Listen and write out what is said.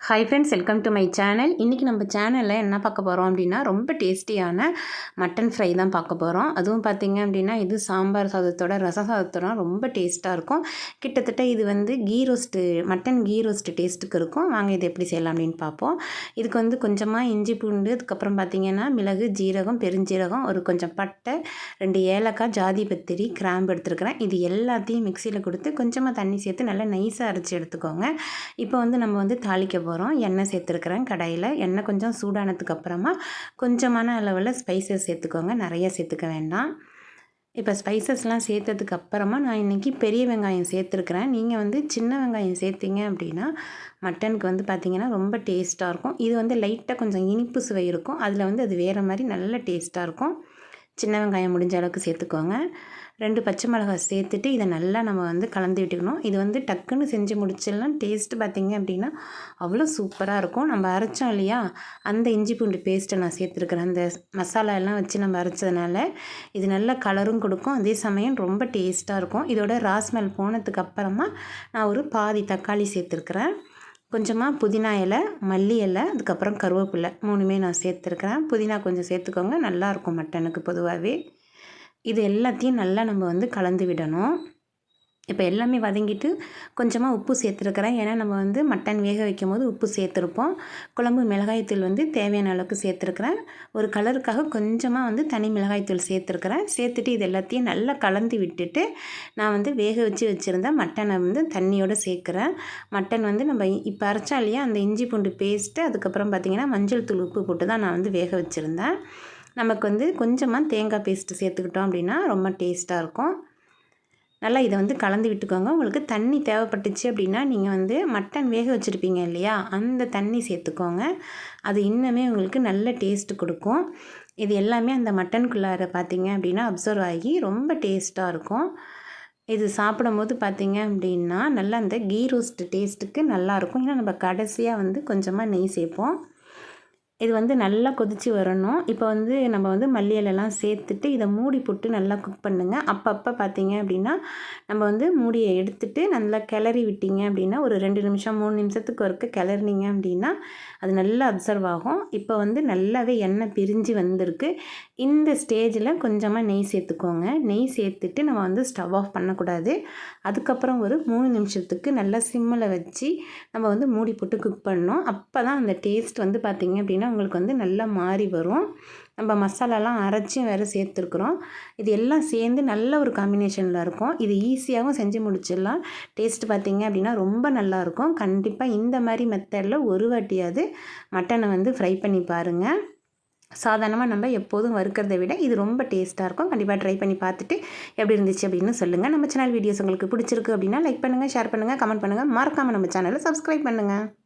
Hi friends welcome to my channel இன்றைக்கி நம்ம சேனலில் என்ன பார்க்க போகிறோம் அப்படின்னா ரொம்ப டேஸ்டியான மட்டன் ஃப்ரை தான் பார்க்க போகிறோம் அதுவும் பார்த்திங்க அப்படின்னா இது சாம்பார் சாதத்தோட ரச சாதத்தோட ரொம்ப டேஸ்ட்டாக இருக்கும். கிட்டத்தட்ட இது வந்து ghee roast mutton ghee roast டேஸ்ட்டுக்கு இருக்கும். வாங்க இது எப்படி செய்யலாம் அப்படின்னு பார்ப்போம். இதுக்கு வந்து கொஞ்சமாக இஞ்சி பூண்டு அதுக்கப்புறம் பார்த்திங்கன்னா மிளகு ஜீரகம் பெருஞ்சீரகம் ஒரு கொஞ்சம் பட்டை ரெண்டு ஏலக்காய் ஜாதி பத்திரி கிராம்பு எடுத்துருக்கிறேன். இது எல்லாத்தையும் மிக்சியில் கொடுத்து கொஞ்சமாக தண்ணி சேர்த்து நல்லா நைஸாக அரைச்சி எடுத்துக்கோங்க. இப்போ வந்து நம்ம வந்து தாளிக்க போகிறோம் எண்ணெய் சேர்த்துருக்குறேன் கடாயில். எண்ணெய் கொஞ்சம் சூடானதுக்கு அப்புறமா கொஞ்சமான அளவில் ஸ்பைசஸ் சேர்த்துக்கோங்க. நிறைய சேர்த்துக்க வேண்டாம். இப்போ ஸ்பைசஸ்லாம் சேர்த்ததுக்கு அப்புறமா நான் இன்றைக்கி பெரிய வெங்காயம் சேர்த்துருக்குறேன். நீங்கள் வந்து சின்ன வெங்காயம் சேர்த்திங்க அப்படின்னா மட்டனுக்கு வந்து பார்த்திங்கன்னா ரொம்ப டேஸ்ட்டாக இருக்கும். இது வந்து லைட்டாக கொஞ்சம் இனிப்பு சுவை இருக்கும். அதில் வந்து அது வேறு மாதிரி நல்ல டேஸ்ட்டாக இருக்கும். சின்ன வெங்காயம் முடிஞ்ச அளவுக்கு சேர்த்துக்கோங்க. ரெண்டு பச்சை மிளகாய் சேர்த்துட்டு இதை நல்லா நம்ம வந்து கலந்து விட்டுக்கணும். இது வந்து டக்குன்னு செஞ்சு முடிச்சிடலாம். டேஸ்ட்டு பார்த்திங்க அப்படின்னா அவ்வளோ சூப்பராக இருக்கும். நம்ம அரைச்சோம் இல்லையா? அந்த இஞ்சி பூண்டு பேஸ்ட்டை நான் சேர்த்துருக்குறேன். அந்த மசாலா எல்லாம் வச்சு நம்ம அரைச்சதுனால இது நல்ல கலரும் கொடுக்கும். அதே சமயம் ரொம்ப டேஸ்ட்டாக இருக்கும். இதோட ராஸ்மெல் போனதுக்கு அப்புறமா நான் ஒரு பாதி தக்காளி சேர்த்துருக்குறேன். கொஞ்சமாக புதினா இலை மல்லி இலை அதுக்கப்புறம் கருவேப்பிலை மூணுமே நான் சேர்த்துருக்குறேன். புதினா கொஞ்சம் சேர்த்துக்கோங்க. நல்லாயிருக்கும் மட்டனுக்கு பொதுவாகவே இது எல்லாத்தையும் நல்லா நம்ம வந்து கலந்து விடணும். இப்போ எல்லாமே வதங்கிட்டு கொஞ்சமாக உப்பு சேர்த்துருக்குறேன். ஏன்னா நம்ம வந்து மட்டன் வேக வைக்கும் போது உப்பு சேர்த்துருப்போம். குழம்பு மிளகாய்த்தூள் வந்து தேவையான அளவுக்கு சேர்த்துருக்குறேன். ஒரு கலருக்காக கொஞ்சமாக வந்து தனி மிளகாய்த்தூள் சேர்த்துருக்குறேன். சேர்த்துட்டு இது எல்லாத்தையும் நல்லா கலந்து விட்டுட்டு நான் வந்து வேக வச்சு வச்சுருந்தேன் மட்டனை வந்து தண்ணியோடு சேர்க்குறேன். மட்டன் வந்து நம்ம இப்போ அரைச்சா இல்லையா? அந்த இஞ்சி பூண்டு பேஸ்ட்டு அதுக்கப்புறம் பார்த்திங்கன்னா மஞ்சள் தூள் உப்பு போட்டு தான் நான் வந்து வேக வச்சுருந்தேன். நமக்கு வந்து கொஞ்சமாக தேங்காய் பேஸ்ட்டு சேர்த்துக்கிட்டோம் அப்படின்னா ரொம்ப டேஸ்ட்டாக இருக்கும். நல்லா இதை வந்து கலந்து விட்டுக்கோங்க. உங்களுக்கு தண்ணி தேவைப்பட்டுச்சு அப்படின்னா நீங்கள் வந்து மட்டன் வேக வச்சுருப்பீங்க இல்லையா? அந்த தண்ணி சேர்த்துக்கோங்க. அது இன்னுமே உங்களுக்கு நல்ல டேஸ்ட்டு கொடுக்கும். இது எல்லாமே அந்த மட்டனுக்குள்ளார பார்த்தீங்க அப்படின்னா அப்சர்வ் ஆகி ரொம்ப டேஸ்ட்டாக இருக்கும். இது சாப்பிடும்போது பார்த்திங்க அப்படின்னா நல்லா அந்த கீ ரோஸ்ட் டேஸ்ட்டுக்கு நல்லாயிருக்கும் ஏன்னா நம்ம கடைசியாக வந்து கொஞ்சமாக நெய் சேர்ப்போம். இது வந்து நல்லா கொதித்து வரணும். இப்போ வந்து நம்ம வந்து மல்லி இலைலாம் சேர்த்துட்டு இதை மூடி போட்டு நல்லா குக் பண்ணுங்கள் அப்பப்போ பார்த்தீங்க அப்படின்னா நம்ம வந்து மூடியை எடுத்துட்டு நல்லா கிளறி விட்டீங்க அப்படின்னா ஒரு ரெண்டு நிமிஷம் மூணு நிமிஷத்துக்கு ஒருக்க கிளறினீங்க அப்படின்னா அது நல்லா அப்சர்வ் ஆகும். இப்போ வந்து நல்லாவே எண்ணெய் பிரிஞ்சு வந்திருக்கு. இந்த ஸ்டேஜில் கொஞ்சமாக நெய் சேர்த்துக்கோங்க. நெய் சேர்த்துட்டு நம்ம வந்து ஸ்டவ் ஆஃப் பண்ணக்கூடாது. அதுக்கப்புறம் ஒரு மூணு நிமிஷத்துக்கு நல்லா சிம்மில் வச்சு நம்ம வந்து மூடி போட்டு குக் பண்ணோம் அப்போ தான் அந்த டேஸ்ட் வந்து பார்த்திங்க அப்படின்னா பார்த்திங்கன்னா உங்களுக்கு வந்து நல்லா மாறி வரும். நம்ம மசாலாலாம் அரைச்சும் வேறு சேர்த்துருக்குறோம். இது எல்லாம் சேர்ந்து நல்ல ஒரு காம்பினேஷனில் இருக்கும். இது ஈஸியாகவும் செஞ்சு முடிச்சிடலாம். டேஸ்ட் பார்த்திங்க அப்படின்னா ரொம்ப நல்லாயிருக்கும் கண்டிப்பாக இந்த மாதிரி மெத்தடில் ஒரு வாட்டியாவது மட்டனை வந்து ஃப்ரை பண்ணி பாருங்கள் சாதாரணமாக நம்ம எப்போதும் வறுக்கிறத விட இது ரொம்ப டேஸ்ட்டாக இருக்கும். கண்டிப்பாக ட்ரை பண்ணி பார்த்துட்டு எப்படி இருந்துச்சு அப்படின்னு சொல்லுங்கள் நம்ம சேனல் வீடியோஸ் உங்களுக்கு பிடிச்சிருக்கு அப்படின்னா லைக் பண்ணுங்கள் ஷேர் பண்ணுங்கள் கமெண்ட் பண்ணுங்கள் மறக்காமல் நம்ம சேனலை சப்ஸ்கிரைப் பண்ணுங்கள்